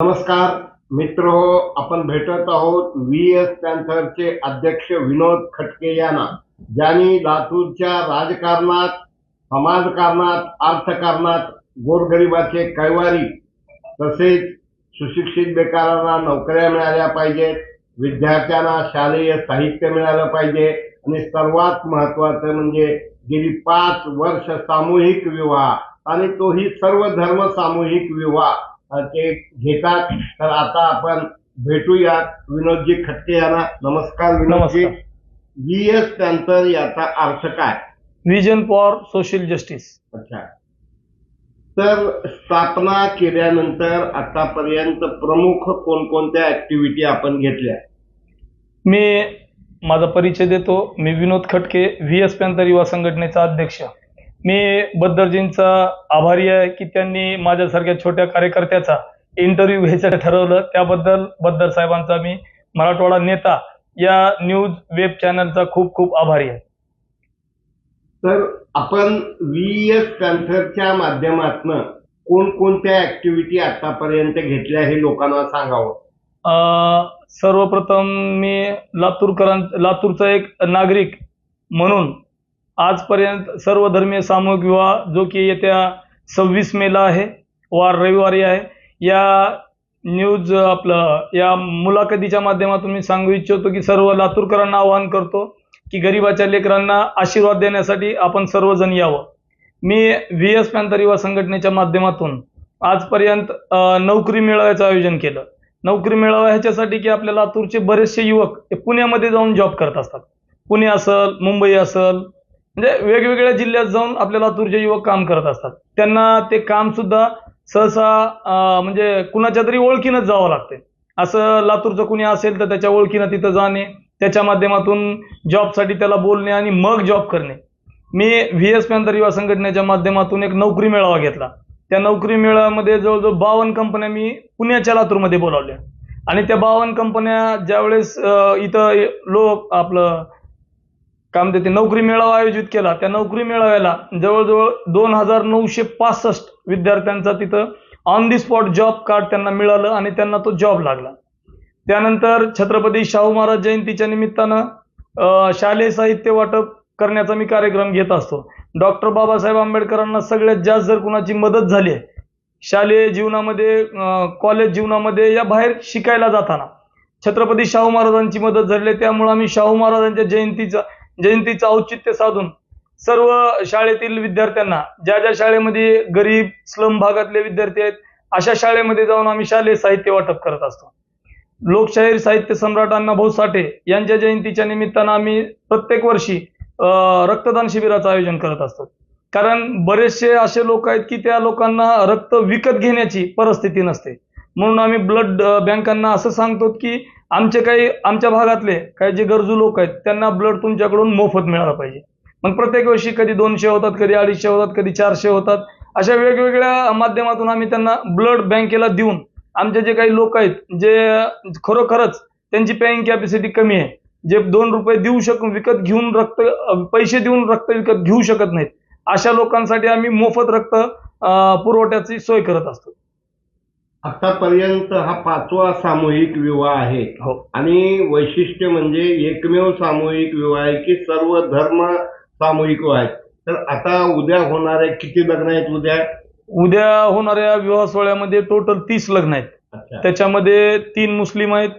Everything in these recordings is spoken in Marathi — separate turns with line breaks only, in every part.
नमस्कार मित्र हो आपण भेटत आहोत व्ही एस पॅन्थरचे अध्यक्ष विनोद खटके यांना ज्यांनी लातूरच्या राजकारणात समाजकारणात अर्थकारणात गोरगरिबाचे कैवारी तसेच सुशिक्षित बेकारांना नोकऱ्या मिळाल्या पाहिजेत विद्यार्थ्यांना शालेय साहित्य मिळालं पाहिजे आणि सर्वात महत्वाचं म्हणजे गेली पाच वर्ष सामूहिक विवाह आणि तोही सर्व धर्म सामूहिक विवाह. ते घेतात. तर आता आपण भेटूयात विनोदजी खटके यांना. नमस्कार विनोदजी. व्ही एस पॅन्थर याचा अर्थ काय?
विजन फॉर सोशल जस्टिस
अच्छा. तर स्थापना केल्यानंतर आतापर्यंत प्रमुख कोणकोणत्या ऍक्टिव्हिटी आपण घेतल्या?
मी माझा परिचय देतो. मी विनोद खटके व्ही एस पॅन्थर युवा संघटनेचा अध्यक्ष. मी बद्दरजींचा आभारी आहे की त्यांनी माझ्यासारख्या छोट्या कार्यकर्त्याचा इंटरव्ह्यू घ्यायचं ठरवलं. त्याबद्दल बद्दर साहेबांचा मी मराठवाडा नेता या न्यूज वेब चॅनलचा खूप खूप आभारी आहे.
तर आपण व्ही एस पॅन्थरच्या माध्यमातून कोणकोणत्या ऍक्टिव्हिटी आतापर्यंत घेतल्या हे लोकांना सांगावं?
अ, सर्वप्रथम मी लातूरकरां लातूरचा एक नागरिक म्हणून आजपर्यंत सर्वधर्मीय सामूहिक विवाह जो की येत्या सव्वीस मेला आहे वार रविवारी आहे या न्यूज आपलं या मुलाखतीच्या माध्यमातून मी सांगू इच्छितो की सर्व लातूरकरांना आवाहन करतो की गरिबाच्या लेकरांना आशीर्वाद देण्यासाठी आपण सर्वजण यावं. मी व्ही एस पॅन्थर युवा संघटनेच्या माध्यमातून आजपर्यंत नोकरी मेळाव्याचं आयोजन केलं. नोकरी मेळावा ह्याच्यासाठी की आपल्या लातूरचे बरेचसे युवक हे पुण्यामध्ये जाऊन जॉब करत असतात. पुणे असल मुंबई असल म्हणजे वेगवेगळ्या जिल्ह्यात जाऊन आपल्या लातूरचे युवक काम करत असतात. त्यांना ते काम सुद्धा सहसा म्हणजे कुणाच्या तरी ओळखीनंच जावं लागते. असं लातूरचं कुणी असेल तर त्याच्या ओळखीनं तिथं जाणे त्याच्या माध्यमातून जॉबसाठी त्याला बोलणे आणि मग जॉब करणे. मी व्ही एस पॅन्थर युवा संघटनेच्या माध्यमातून एक नोकरी मेळावा घेतला. त्या नोकरी मेळाव्यामध्ये जवळजवळ बावन्न कंपन्या मी पुण्याच्या लातूरमध्ये बोलावल्या. आणि त्या बावन्न कंपन्या ज्यावेळेस इथं लोक आपलं काय म्हणते ते नोकरी मेळावा आयोजित केला. त्या नोकरी मेळाव्याला जवळजवळ दोन हजार नऊशे पासष्ट विद्यार्थ्यांचा तिथं on the spot job card त्यांना मिळालं आणि त्यांना तो जॉब लागला. त्यानंतर छत्रपती शाहू महाराज जयंतीच्या निमित्तानं शालेय साहित्य वाटप करण्याचा मी कार्यक्रम घेत असतो. डॉक्टर बाबासाहेब आंबेडकरांना सगळ्यात जास्त जर कुणाची मदत झाली आहे शालेय जीवनामध्ये कॉलेज जीवनामध्ये या बाहेर शिकायला जाताना छत्रपती शाहू महाराजांची मदत झाली आहे. त्यामुळे आम्ही शाहू महाराजांच्या जयंतीचा जयंतीचं औचित्य साधून सर्व शाळेतील विद्यार्थ्यांना ज्या ज्या शाळेमध्ये गरीब स्लम भागातले विद्यार्थी आहेत अशा शाळेमध्ये जाऊन आम्ही शालेय साहित्य वाटप करत असतो. लोकशाहीर साहित्य सम्राट अण्णाभाऊ साठे यांच्या जयंतीच्या निमित्तानं आम्ही प्रत्येक वर्षी रक्तदान शिबिराचं आयोजन करत असतो. कारण बरेचसे असे लोक आहेत की त्या लोकांना रक्त विकत घेण्याची परिस्थिती नसते. म्हणून आम्ही ब्लड बँकांना असं सांगतो की आमचे काही आमच्या भागातले काही जे गरजू लोक आहेत त्यांना ब्लड तुमच्याकडून मोफत मिळालं पाहिजे. मग प्रत्येक वर्षी कधी दोनशे होतात कधी अडीचशे होतात कधी चारशे होतात. अशा वेगवेगळ्या माध्यमातून आम्ही त्यांना ब्लड बँकेला देऊन आमचे जे काही लोक आहेत जे खरोखरच त्यांची पेईंग कॅपॅसिटी कमी आहे जे दोन रुपये देऊ शकून विकत घेऊन रक्त पैसे देऊन रक्त विकत घेऊ शकत नाहीत अशा लोकांसाठी आम्ही मोफत रक्त पुरवठ्याची सोय करत असतो.
आतापर्यंत हा पाचवा सामूहिक विवाह आहे.
हो.
आणि वैशिष्ट्य म्हणजे एकमेव सामूहिक विवाह आहे की सर्व धर्म सामूहिक विवाह आहेत. तर आता उद्या होणारे किती लग्न आहेत उद्या?
उद्या होणाऱ्या विवाह सोहळ्यामध्ये टोटल तीस लग्न आहेत.
अच्छा.
त्याच्यामध्ये तीन मुस्लिम आहेत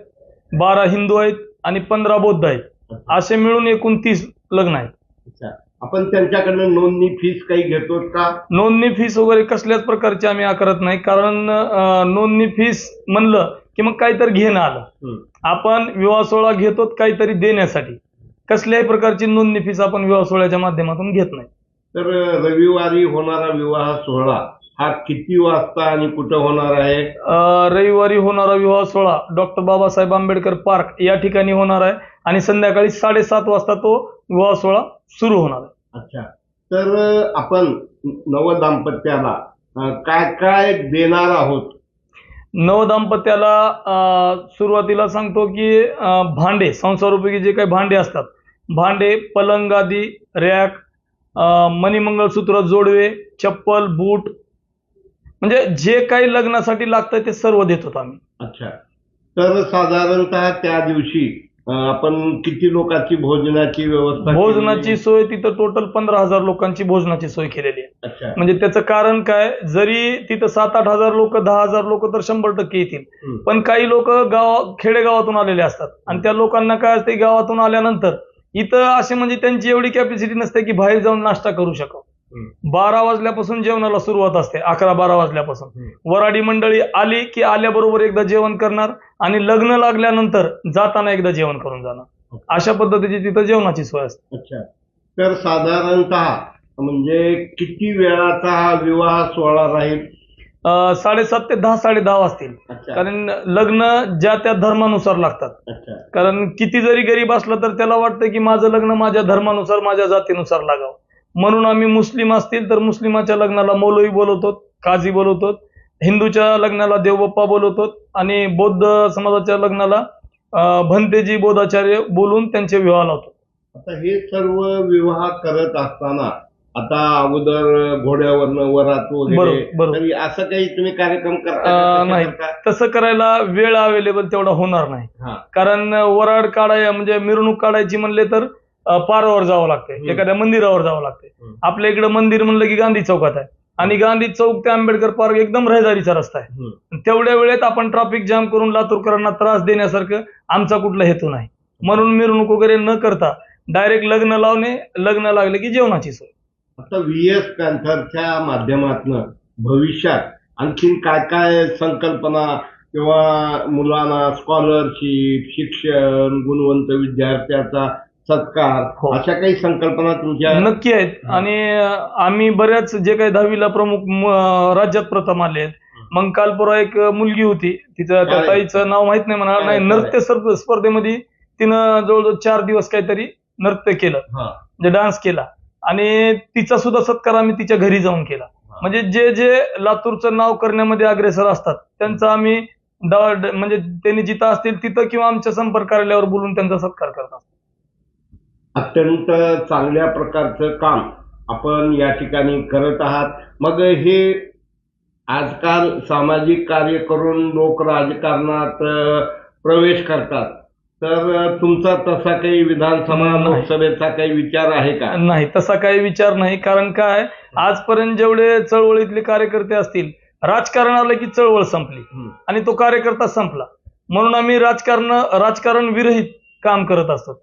बारा हिंदू आहेत आणि पंधरा बौद्ध आहेत. असे मिळून एकूण तीस लग्न आहेत.
अच्छा. आपण त्यांच्याकडनं नोंदणी फीस काही घेतो का?
नोंदणी फीस वगैरे कसल्याच प्रकारची आम्ही आकारत नाही. कारण अं, नोंदणी फीस म्हणलं की मग काहीतरी घेणं आलं. आपण विवाह सोहळा घेतो काहीतरी देण्यासाठी. कसल्याही प्रकारची नोंदणी फीस आपण विवाह सोहळ्याच्या माध्यमातून घेत नाही.
तर रविवारी होणारा विवाह सोहळा हा किती वाजता आणि कुठं होणार आहे?
अं, रविवारी होणारा विवाह सोहळा डॉक्टर बाबासाहेब आंबेडकर पार्क या ठिकाणी होणार आहे. आणि संध्याकाळी साडेसात वाजता तो विवाह सोहळा सुरू होणार आहे.
अच्छा. तर आपण नवदाम्पत्याला अं, काय काय देणार आहोत?
नवदाम्पत्याला अं, सुरुवातीला सांगतो की अं, भांडे संसारोपयोगी जे काही भांडे असतात भांडे पलंग आदी रॅक अं, मणिमंगळसूत्र जोडवे चप्पल बूट म्हणजे जे काही लग्नासाठी लागतं ते सर्व देतो आम्ही.
अच्छा. तर साधारणतः त्या दिवशी आपण किती लोकांची भोजनाची व्यवस्था?
भोजनाची सोय तिथं टोटल पंधरा हजार लोकांची भोजनाची सोय केलेली आहे म्हणजे त्याचं कारण काय जरी तिथं सात आठ हजार लोक दहा हजार लोक तर शंभर टक्के येतील. पण काही लोक गाव खेडेगावातून आलेले असतात आणि त्या लोकांना काय असते गावातून आल्यानंतर इथं असे म्हणजे त्यांची एवढी कॅपॅसिटी नसते की बाहेर जाऊन नाश्ता करू शकावं
हम्म.
बारा वाजल्यापासून जेवणाला सुरुवात असते अकरा बारा वाजल्यापासून. वराडी मंडळी आली की आल्याबरोबर एकदा जेवण करणार आणि लग्न लागल्यानंतर जाताना एकदा जेवण करून जाणार. अशा पद्धतीची तिथं जेवणाची सोय असते.
अच्छा. तर साधारणतः म्हणजे किती वेळाचा हा विवाह सोहळा राहील?
साडेसात ते दहा साडे दहा वाजतील कारण लग्न ज्या त्या धर्मानुसार लागतात. कारण किती जरी गरीब असलं तर त्याला वाटतं की माझं लग्न माझ्या धर्मानुसार माझ्या जातीनुसार लागावं. म्हणून आम्ही मुस्लिम असतील तर मुस्लिमाच्या लग्नाला मौलवी बोलवतो काझी बोलवतो हिंदूच्या लग्नाला देवबाप्पा बोलवतो आणि बौद्ध समाजाच्या लग्नाला भंतेजी बोधाचार्य बोलून त्यांचे विवाह लावतो.
आता हे सर्व विवाह करत असताना आता अगोदर घोड्यावरनं वरात वगैरे
बरोबर,
असं काही तुम्ही कार्यक्रम करता
नाही? तसं करायला वेळ अवेलेबल तेवढा होणार नाही. कारण वराड काढाय म्हणजे मिरवणूक काढायची म्हणले तर पारावर जावं लागतंय. एखाद्या मंदिरावर जावं लागतंय. आपल्या इकडं मंदिर म्हणलं की गांधी चौकात आहे. आणि गांधी चौक ते आंबेडकर पार्क एकदम रहदारीचा रस्ता आहे. तेवढ्या वेळेत आपण ट्रॅफिक जाम करून लातूरकरांना त्रास देण्यासारखं आमचा कुठला हेतू नाही. म्हणून मिरवणूक वगैरे न करता डायरेक्ट लग्न लावणे लग्न लागले की जेवणाची सोय.
आता व्ही एस पॅन्थरच्या माध्यमातून भविष्यात आणखीन काय काय संकल्पना किंवा मुलांना स्कॉलरशिप शिक्षण गुणवंत विद्यार्थ्याचा सत्कार
हो.
अशा काही संकल्पना तुमच्या
नक्की आहेत
हा.
आणि आम्ही बऱ्याच जे काही दहावीला प्रमुख म- राज्यात प्रथम आले आहेत मग काल परवा एक मुलगी होती तिचं त्या? ताईचं नाव माहीत नाही म्हणा? नाही? नृत्य स्पर्ध- स्पर्धेमध्ये तिनं जवळजवळ चार दिवस काहीतरी नृत्य केलं
हा.
म्हणजे डान्स केला आणि तिचा सुद्धा सत्कार आम्ही तिच्या घरी जाऊन केला म्हणजे जे जे लातूरचं नाव करण्यामध्ये अग्रेसर असतात त्यांचा आम्ही दा- ड- म्हणजे त्यांनी जिथं असतील तिथं किंवा आमच्या संपर्क कार्यालयावर बोलून त्यांचा सत्कार करत असतो
अत्यंत चांगल्या प्रकारचं काम आपण या ठिकाणी करत आहात. मग हे आजकाल सामाजिक कार्य करून लोक राजकारणात प्रवेश करतात. तर तुमचा तसा काही विधानसभा. लोकसभेचा काही विचार आहे का?
नाही तसा काही विचार नाही. कारण काय? आजपर्यंत जेवढे चळवळीतले कार्यकर्ते असतील राजकारण आलं की चळवळ संपली. आणि तो कार्यकर्ता संपला. म्हणून आम्ही राजकारण राजकारण विरहित काम करत असतो.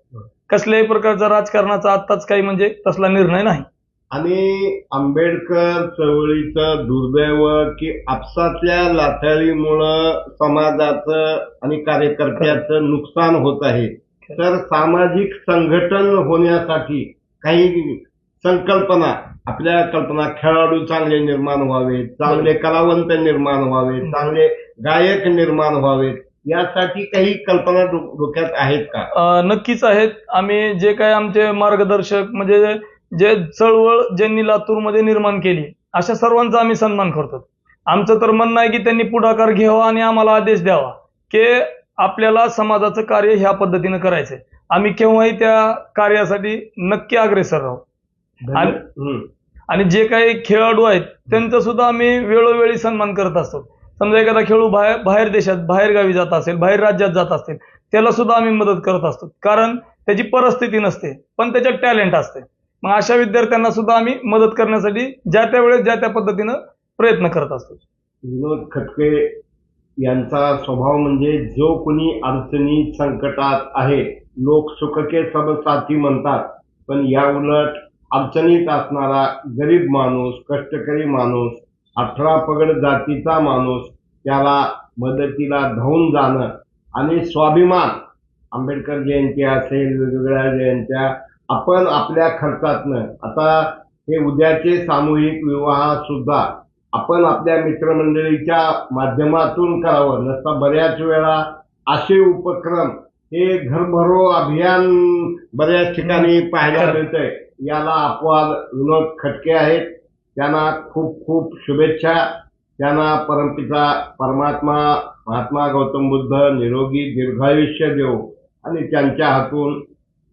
कसल्याही प्रकारचा राजकारणाचा आत्ताच काही म्हणजे तसला निर्णय नाही.
आणि आंबेडकर चळवळीचं दुर्दैव की आपसातल्या लाथाळीमुळं समाजाचं आणि कार्यकर्त्याचं नुकसान होत आहे. तर सामाजिक संघटन होण्यासाठी काही संकल्पना आपल्या कल्पना खेळाडू चांगले निर्माण व्हावेत चांगले कलावंत निर्माण व्हावेत चांगले गायक निर्माण व्हावेत. यासाठी काही कल्पना डोक्यात आहेत का?
नक्कीच आहेत. आम्ही जे काही आमचे मार्गदर्शक म्हणजे जे चळवळ ज्यांनी लातूरमध्ये निर्माण केली अशा सर्वांचा आम्ही सन्मान करतो. आमचं तर म्हणणं आहे की त्यांनी पुढाकार घ्यावा आणि आम्हाला आदेश द्यावा की आपल्याला समाजाचं कार्य ह्या पद्धतीनं करायचंय. आम्ही केव्हाही त्या कार्यासाठी नक्की अग्रेसर राहू. आणि जे काही खेळाडू आहेत त्यांचा सुद्धा आम्ही वेळोवेळी सन्मान करत असतो. समजा एखादा खेळू बाहेर बाहेर देशात बाहेर गावी जात असेल बाहेर राज्यात जात असेल त्याला सुद्धा आम्ही मदत करत असतो. कारण त्याची परिस्थिती नसते पण त्याच्यात टॅलेंट असते. मग अशा विद्यार्थ्यांना सुद्धा आम्ही मदत करण्यासाठी ज्या त्या वेळेस ज्या त्या पद्धतीनं प्रयत्न करत असतो.
विनोद खटके यांचा स्वभाव म्हणजे जो कोणी अडचणी संकटात आहे लोक सुखके सब साथी म्हणतात. पण या उलट अडचणीत असणारा गरीब माणूस कष्टकरी माणूस अठरा पगड जातीचा माणूस त्याला मदतीला धावून जाणं आणि स्वाभिमान. आंबेडकर जयंती असेल वेगवेगळ्या जयंत्या आपण आपल्या खर्चातनं. आता हे उद्याचे सामूहिक विवाह सुद्धा आपण आपल्या मित्रमंडळीच्या माध्यमातून करावं. नसता बऱ्याच वेळा असे उपक्रम हे घरभरो अभियान बऱ्याच ठिकाणी पाहायला मिळतंय. याला अपवाद विनोद खटके आहेत. त्यांना खूप खूप शुभेच्छा. त्यांना परमपिता परमात्मा महात्मा गौतम बुद्ध निरोगी दीर्घायुष्य देव आणि त्यांच्या हातून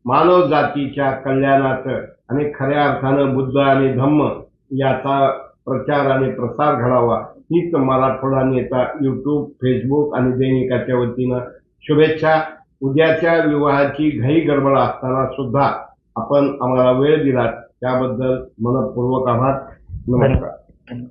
मानव जातीच्या कल्याणाचं आणि खऱ्या अर्थानं बुद्ध आणि धम्म याचा प्रचार आणि प्रसार घडावा हीच मराठवाडा नेता यूट्यूब फेसबुक आणि दैनिकाच्या वतीनं शुभेच्छा. उद्याच्या विवाहाची घाई गडबड असताना सुद्धा आपण आम्हाला वेळ दिलात. त्याबद्दल मनपूर्वक आभार. नमस्कार